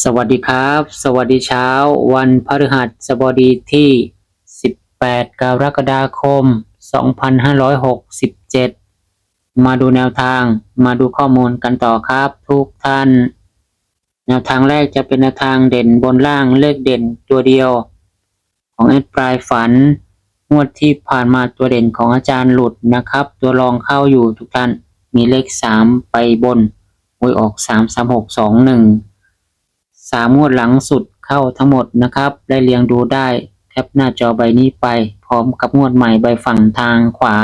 สวัสดีครับ สวัสดีเช้า วันพฤหัสบดีที่ 18 กรกฎาคม 2567 มาดูแนวทางมาดูข้อมูลกันต่อครับ ทุกท่าน แนวทางแรกจะเป็นแนวทางเด่นบนล่างเลขเด่นตัวเดียว ของแอดปลายฝัน งวดที่ผ่านมาตัวเด่นของอาจารย์หลุดนะครับ ตัวรองเข้าอยู่ทุกท่านมีเลข 3 ไปบนหวยออก 3 3 6 2 1 สามงวดหลังสุดเข้าทั้งหมดนะครับ ได้เรียงดูได้แคปหน้าจอใบนี้ไป พร้อมกับงวดใหม่ใบฝั่งทางขวา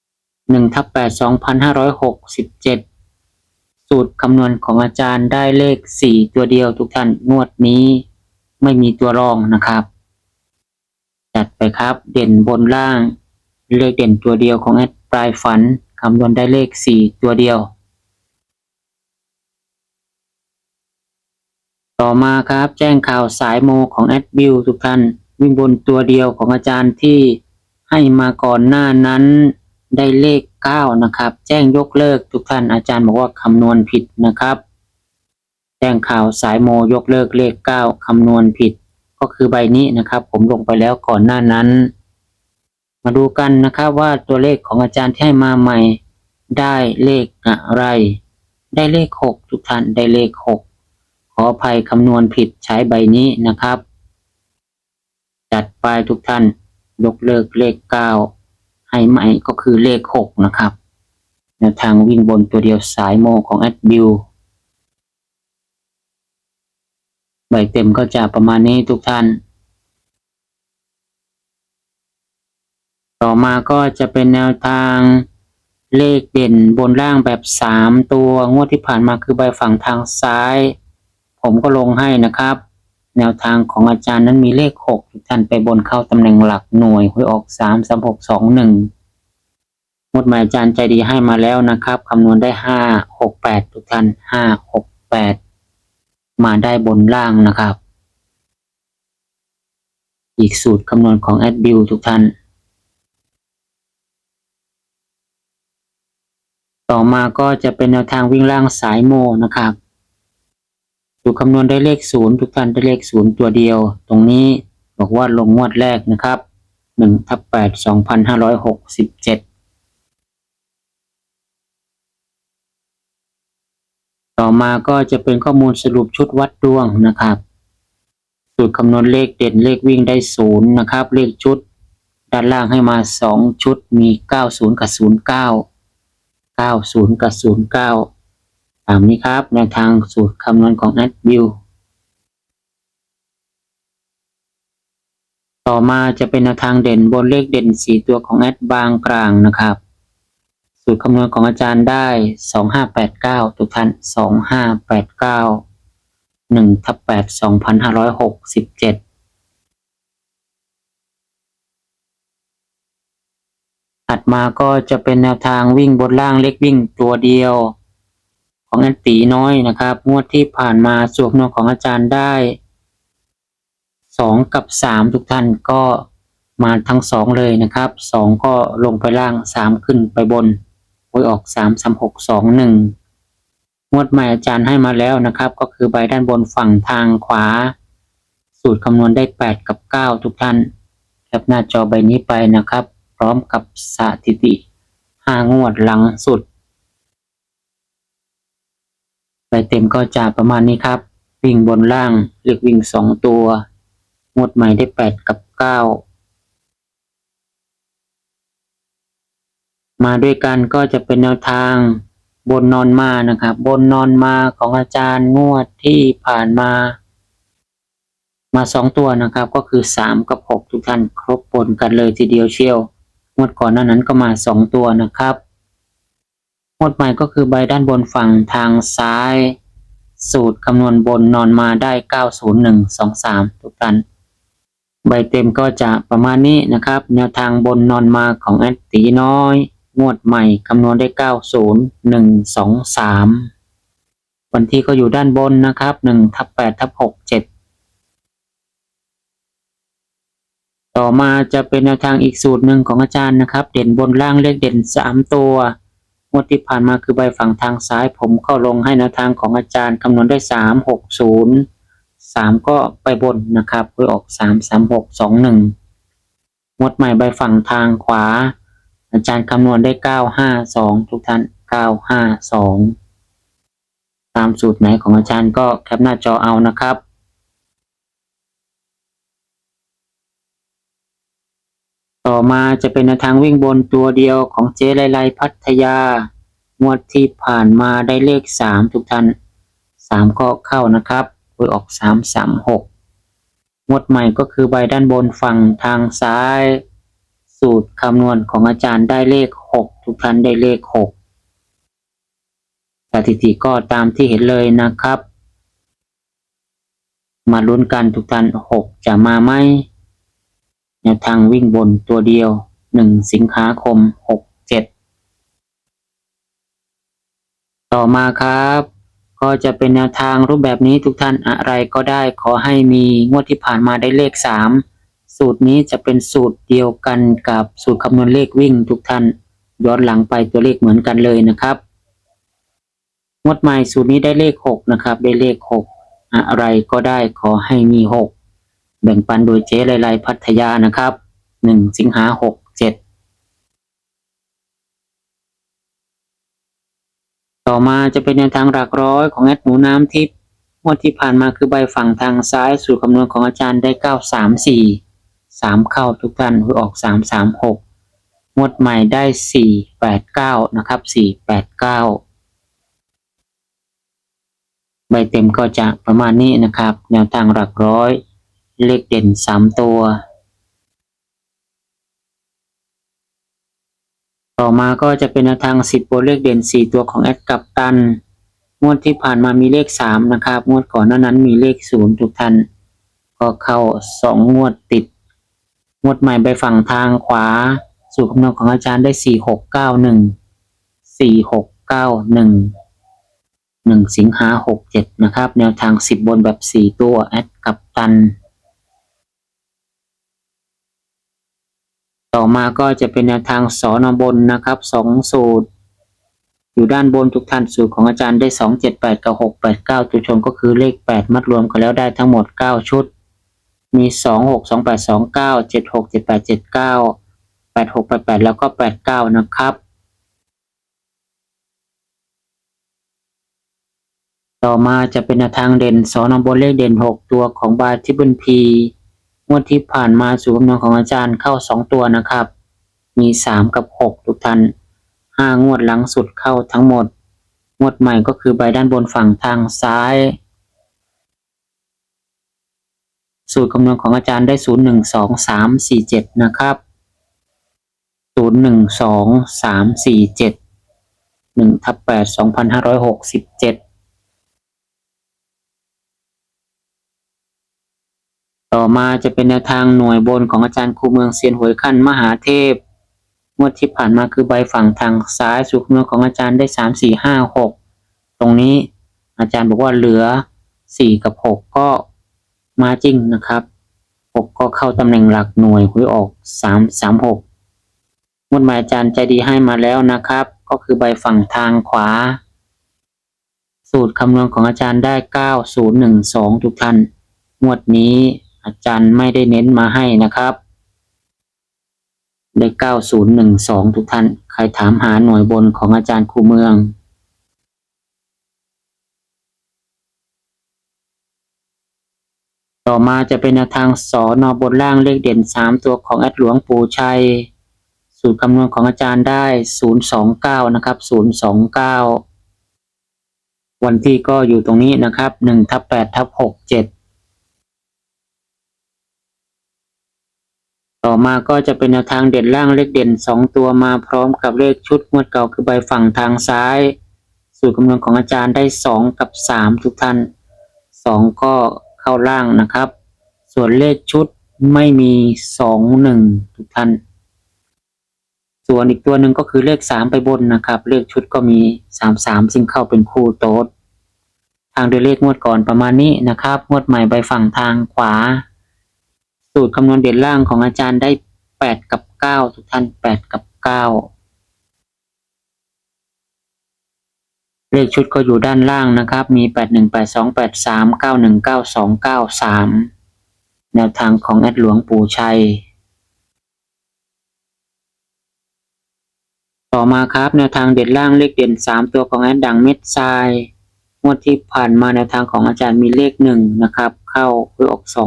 1ทับ8 2567 สูตรคำนวณของอาจารย์ได้เลข 4 ตัวเดียวทุกท่านงวดนี้ไม่มีตัวรองนะครับ จัดไปครับเด่นบนล่าง เลขเด่นตัวเดียวของแอดปลายฝันคำนวณได้เลข 4 ตัวเดียว ต่อมาครับแจ้งข่าวสายโมของแอดบิวทุกท่านวิ่งบนตัวเดียวของอาจารย์ที่ให้มาก่อนหน้านั้นได้เลข 9 นะครับ แจ้งยกเลิกทุกท่านอาจารย์บอกว่าคำนวณผิดนะครับ แจ้งข่าวสายโมยกเลิกเลข 9คำนวณผิด ก็คือใบนี้นะครับ ผมลงไปแล้วก่อนหน้านั้น มาดูกันนะครับว่าตัวเลขของอาจารย์ที่ให้มาใหม่ ได้เลขอะไร ได้เลข 6 ทุกท่านได้เลข 6 ออภัยคำนวณผิดใช้ใบนี้นะครับ จัดไปทุกท่าน ยกเลิกเลข 9 ให้ใหม่ก็คือเลข 6 นะครับแนวทางวิ่งบนตัวเดียวสายโมของแอดบิวใบเต็มก็จะประมาณนี้ทุกท่าน ต่อมาก็จะเป็นแนวทางเลขเด่นบนล่างแบบ 3 ตัวงวดที่ผ่านมาคือใบฝั่งทางซ้าย ผมก็ลงให้นะครับ แนวทางของอาจารย์นั้นมีเลขหกทุกท่านไปบนเข้าตำแหน่งหลักหน่วยหวยออกสามสามหกสองหนึ่งมดหมายอาจารย์ใจดีให้มาแล้วนะครับคำนวณได้ห้าหกแปดทุกท่านห้าหกแปดมาได้บนล่างนะครับ อีกสูตรคำนวณของแอดบิวทุกท่าน ต่อมาก็จะเป็นแนวทางวิ่งล่างสายโมนะครับ สูตรคำนวณได้เลขศูนย์ทุกท่านได้เลขศูนย์ตัวเดียว ตรงนี้บอกว่าลงงวดแรกนะครับหนึ่งทับแปดสองพันห้าร้อยหกสิบเจ็ดต่อมาก็จะเป็นข้อมูลสรุปชุดวัดดวงนะครับ สูตรคำนวณเลขเด่นเลขวิ่งได้ศูนย์นะครับ เลขชุด ด้านล่างให้มาสองชุดมีเก้าศูนย์กับศูนย์เก้าเก้าศูนย์กับศูนย์เก้าามนี้ครับแนวทางสูตรคำนวณของ AdView ต่อมาจะเป็นแนวทางเด่นบนเลขเด่น 4 ตัวของแอดบางกลางนะครับ สูตรคำนวณของอาจารย์ได้ 2589 ทุกท่าน 2589 1ทับ8 2567ถัดมาก็จะเป็นแนวทางวิ่งบนล่างเล็กวิ่งตัวเดียว ของอันตีน้อยนะครับ งวดที่ผ่านมาสวมนวของอาจารย์ได้สองกับสามทุกท่านก็มาทั้งสองเลยนะครับสองก็ลงไปล่างสามขึ้นไปบนหวยออกสามสามหกสองหนึ่งงวดใหม่อาจารย์ให้มาแล้วนะครับ ก็คือใบด้านบนฝั่งทางขวา สูตรคำนวณได้แปดกับเก้าทุกท่านแคปหน้าจอใบนี้ไปนะครับ พร้อมกับสถิติหางวดหลังสุด ใบเต็มก็จะประมาณนี้ครับ วิ่งบนล่างเลือกวิ่งสองตัวงวดใหม่ได้แปดกับเก้ามาด้วยกันก็จะเป็นแนวทางบนนอนมานะครับ บนนอนมาของอาจารย์งวดที่ผ่านมา มาสองตัวนะครับ ก็คือสามกับหกทุกท่านครบปนกันเลยทีเดียวเชียวงวดก่อนหน้านั้นก็มาสองตัวนะครับ มวดใหม่ก็คือใบด้านบนฝั่งทางซ้าย สูตรคำนวณบนนอนมาได้ 90123 ทุกท่าน ใบเต็มก็จะประมาณนี้นะครับ แนวทางบนนอนมาของแอดตีน้อย งวดใหม่คำนวณได้ 90123 วันที่ก็อยู่ด้านบนนะครับ1ทับ8ทับ6 7ต่อมาจะเป็นแนวทางอีกสูตรหนึ่งของอาจารย์นะครับ เด่นบนล่างเลขเด่น 3 ตัว งวดที่ผ่านมาคือใบฝั่งทางซ้ายผมเข้าลงให้แนวทางของอาจารย์คำนวณได้3 6 0 3ก็ไปบนนะครับคือออก3 3 6 2 1งวดใหม่ใบฝั่งทางขวา อาจารย์คำนวณได้9 5 2ทุกท่าน9 5 2ตามสูตรไหนของอาจารย์ก็แคปหน้าจอเอานะครับ ต่อ มาจะเป็นทางวิ่งบนตัวเดียวของเจ๊ไลไลพัทยางวดที่ผ่านมาได้เลขสามทุกท่านสามก็เข้านะครับหวยออกสามสามหกงวดใหม่ก็คือใบด้านบนฝั่งทางซ้าย สูตรคำนวณของอาจารย์ได้เลขหกทุกท่านได้เลขหกสถิติก็ตามที่เห็นเลยนะครับ มาลุ้นกันทุกท่านหกจะมาไหม แนวทางวิ่งบนตัวเดียว 1 สิงหาคม 67 ต่อมาครับ ก็จะเป็นแนวทางรูปแบบนี้ทุกท่านอะไรก็ได้ขอให้มีงวดที่ผ่านมาได้เลข 3 สูตรนี้จะเป็นสูตรเดียวกันกับสูตรคำนวณเลขวิ่งทุกท่านย้อนหลังไปตัวเลขเหมือนกันเลยนะครับงวดใหม่สูตรนี้ได้เลข 6 นะครับ ได้เลข 6 อะไรก็ได้ขอให้มี 6 แบ่งปันโดยเจ๊ไลไลพัทยานะครับหนึ่งสิงหาหกเจ็ดต่อมาจะเป็นแนวทางหลักร้อยของแอดหมูน้ำทิพย์งวดที่ผ่านมาคือใบฝั่งทางซ้ายสูตรคำนวณของอาจารย์ได้เก้าสามสี่สามเข้าทุกท่านคือออกสามสามหกงวดใหม่ได้สี่แปดเก้านะครับสี่แปดเก้าใบเต็มก็จะประมาณนี้นะครับ แนวทางหลักร้อย เลขเด่นสามตัว ต่อมาก็จะเป็นทางสิบตัวเลขเด่นสี่ตัวของแอดกับตัน งวดที่ผ่านมามีเลขสามนะครับ งวดก่อนหน้านั้นมีเลขศูนย์ทุกท่าน ก็เข้าสองงวดติด งวดใหม่ไปฝั่งทางขวา สู่คำนวณของอาจารย์ได้สี่หกเก้าหนึ่งสี่หกเก้าหนึ่งหนึ่งสิงหาหกเจ็ดนะครับ แนวทางสิบบนแบบสี่ตัว แอดกับตัน ต่อมาก็จะเป็นแนวทางสอนบนนะครับสองสูตร อยู่ด้านบนทุกท่านสูตรของอาจารย์ได้สองเจ็ดแปดกับหกแปดเก้าตัวชมก็คือเลขแปดมัดรวมกันแล้วได้ทั้งหมดเก้าชุด มีสองหกสองแปดสองเก้าเจ็ดหกเจ็ดแปดเจ็ดเก้าแปดหกแปดแปดแล้วก็แปดเก้านะครับ ต่อมาจะเป็นแนวทางเด่นสอนบนเลขเด่นหกตัวของบาทิบุญพี งวดที่ผ่านมาสู่คำนวณของอาจารย์เข้าสองตัวนะครับ มีสามกับหกทุกท่านห้างวดหลังสุดเข้าทั้งหมด งวดใหม่ก็คือใบด้านบนฝั่งทางซ้าย สูตรคำนวณของอาจารย์ได้ศูนย์หนึ่งสองสามสี่เจ็ดนะครับศูนย์หนึ่งสองสามสี่เจ็ดหนึ่งทับแปดสองพันห้าร้อยหกสิบเจ็ด ต่อมาจะเป็นแนวทางหน่วยบนของอาจารย์ครูเมืองเซียนหวยขั้นมหาเทพงวดที่ผ่านมาคือใบฝั่งทางซ้ายสุขเมืองของอาจารย์ได้สามสี่ห้าหกตรงนี้อาจารย์บอกว่าเหลือสี่กับหกก็มาจริงนะครับหกก็เข้าตำแหน่งหลักหน่วยหวยออกสามสามหกงวดหมายอาจารย์ใจดีให้มาแล้วนะครับ ก็คือใบฝั่งทางขวา สูตรคำนวณของอาจารย์ได้เก้าศูนย์หนึ่งสองทุกท่านงวดนี้ อาจารย์ไม่ได้เน้นมาให้นะครับได้เก้าศูนย์หนึ่งสองทุกท่าน ใครถามหาหน่วยบนของอาจารย์ครูเมือง ต่อมาจะเป็นแนวทางสอนอบนล่างเลขเด่นสามตัวของแอดหลวงปู่ชัย สูตรคำนวณของอาจารย์ได้ศูนย์สองเก้านะครับศูนย์สองเก้าวันที่ก็อยู่ตรงนี้นะครับหนึ่งทับแปดทับหกเจ็ด ต่อมาก็จะเป็นแนวทางเด่นล่างเลขเด่นสองตัวมาพร้อมกับเลขชุดงวดเก่าคือใบฝั่งทางซ้าย สูตรคำนวณของอาจารย์ได้สองกับสามทุกท่านสองก็เข้าล่างนะครับ ส่วนเลขชุดไม่มีสองหนึ่งทุกท่าน ส่วนอีกตัวหนึ่งก็คือเลขสามไปบนนะครับ เลขชุดก็มีสามสามซึ่งเข้าเป็นคู่โต๊ดทางโดยเลขงวดก่อนประมาณนี้นะครับ งวดใหม่ใบฝั่งทางขวา สูตรคำนวณเด่นล่างของอาจารย์ได้แปดกับเก้าทุกท่านแปดกับเก้าเลขชุดก็อยู่ด้านล่างนะครับ มีแปดหนึ่งแปดสองแปดสามเก้าหนึ่งเก้าสองเก้าสามแนวทางของแอดหลวงปู่ชัย ต่อมาครับ แนวทางเด่นล่างเลขเด่นสามตัวของแอดดังเม็ดทรายงวดที่ผ่านมาแนวทางของอาจารย์มีเลขหนึ่งนะครับ เข้าคือออกสอ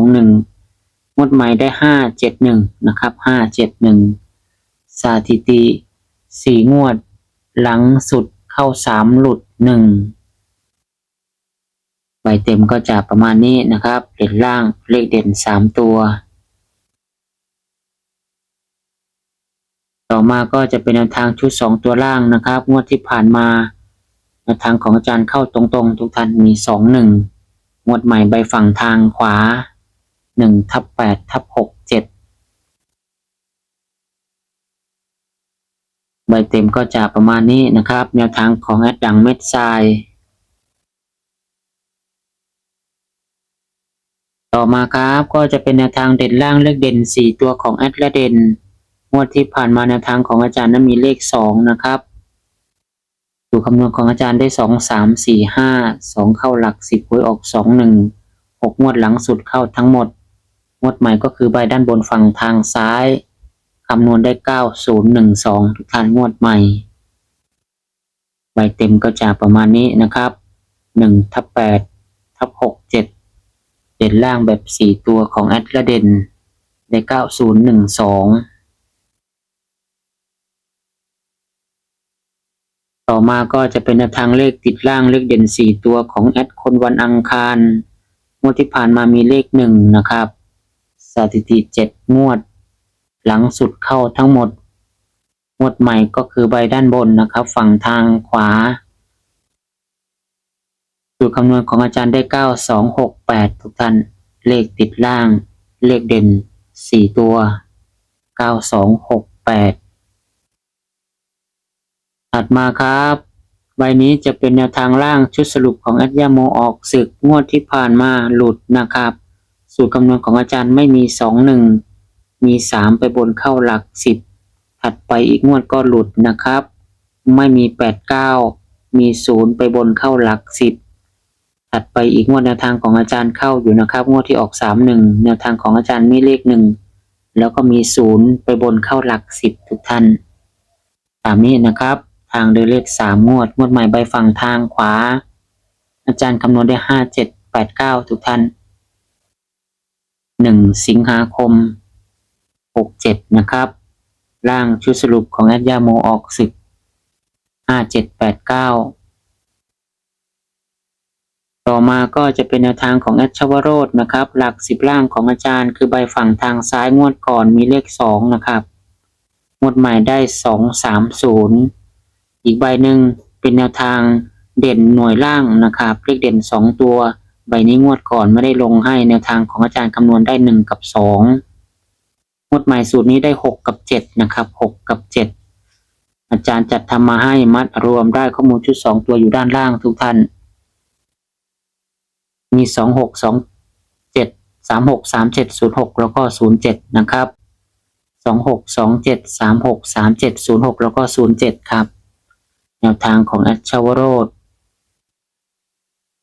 งวดใหม่ได้ห้าเจ็ดหนึ่งนะครับห้าเจ็ดหนึ่งสถิติสี่งวด หลังสุดเข้าสามหลุดหนึ่งใบเต็มก็จะประมาณนี้นะครับเด่นล่างเลขเด่นสามตัว ต่อมาก็จะเป็นแนวทางชุดสองตัวล่างนะครับ งวดที่ผ่านมาแนวทางของอาจารย์เข้าตรงๆ ทุกท่านมีสองหนึ่งงวดใหม่ใบฝั่งทางขวา หนึ่งทับแปดทับหกเจ็ดใบเต็มก็จะประมาณนี้นะครับ แนวทางของแอดดังเม็ดทราย ต่อมาครับก็จะเป็นแนวทางเด่นล่างเลขเด่นสี่ตัวของแอดและเด่นงวดที่ผ่านมาแนวทางของอาจารย์นั้นมีเลขสองนะครับสูคำนวณของอาจารย์ได้สองสามสี่ห้าสองเข้าหลักสิบหวยออกสองหนึ่งหกงวดหลังสุดเข้าทั้งหมด งวดใหม่ก็คือใบด้านบนฝั่งทางซ้ายคำนวณได้เก้าศูนย์หนึ่งสองทุกท่านงวดใหม่ ใบเต็มก็จะประมาณนี้นะครับหนึ่งทับแปดทับหกเจ็ดเด่นล่างแบบสี่ตัวของแอดและเด่นได้เก้าศูนย์หนึ่งสองต่อมาก็จะเป็นทางเลขติดล่างเลขเด่นสี่ตัวของแอดคนวันอังคารงวดที่ผ่านมามีเลขหนึ่งนะครับ สถิติเจ็ดงวด หลังสุดเข้าทั้งหมด งวดใหม่ก็คือใบด้านบนนะครับ ฝั่งทางขวาสูตรคำนวณของอาจารย์ได้เก้าสองหกแปดทุกท่าน เลขติดล่าง เลขเด่นสี่ตัวเก้าสองหกแปดถัดมาครับ ใบนี้จะเป็นแนวทางล่างชุดสรุปของแอดยาโมออกศึกงวดที่ผ่านมาหลุดนะครับ สูตรคำนวณของอาจารย์ไม่มีสองหนึ่งมีสามไปบนเข้าหลักสิบถัดไปอีกงวดก็หลุดนะครับ ไม่มีแปดเก้ามีศูนย์ไปบนเข้าหลักสิบถัดไปอีกงวดแนวทางของอาจารย์เข้าอยู่นะครับ งวดที่ออกสามหนึ่งแนวทางของอาจารย์มีเลขหนึ่งแล้วก็มีศูนย์ไปบนเข้าหลักสิบทุกท่านตามนี้นะครับ ทางโดยเลขสามงวดงวดใหม่ใบฝั่งทางขวา อาจารย์คำนวณได้ห้าเจ็ดแปดเก้าทุกท่าน หนึ่งสิงหาคมหกเจ็ดนะครับ ร่างชุดสรุปของแอดยาโมออกสิบห้าเจ็ดแปดเก้าต่อมาก็จะเป็นแนวทางของแอดชวโรดนะครับ หลักสิบล่างของอาจารย์ คือใบฝั่งทางซ้ายงวดก่อนมีเลขสองนะครับ งวดใหม่ได้สองสามศูนย์อีกใบหนึ่งเป็นแนวทางเด่นหน่วยล่างนะครับ เลขเด่นสองตัว ใบนี้งวดก่อนไม่ได้ลงให้แนวทางของอาจารย์คำนวณได้หนึ่งกับสองงวดใหม่สูตรนี้ได้หกกับเจ็ดนะครับหกกับเจ็ดอาจารย์จัดทำมาให้มัดรวมได้ข้อมูลชุดสองตัวอยู่ด้านล่างทุกท่าน มีสองหกสองเจ็ดสามหกสามเจ็ดศูนย์หกแล้วก็ศูนย์เจ็ดนะครับสองหกสองเจ็ดสามหกสามเจ็ดศูนย์หกแล้วก็ศูนย์เจ็ดครับ แนวทางของแอดชาวโรด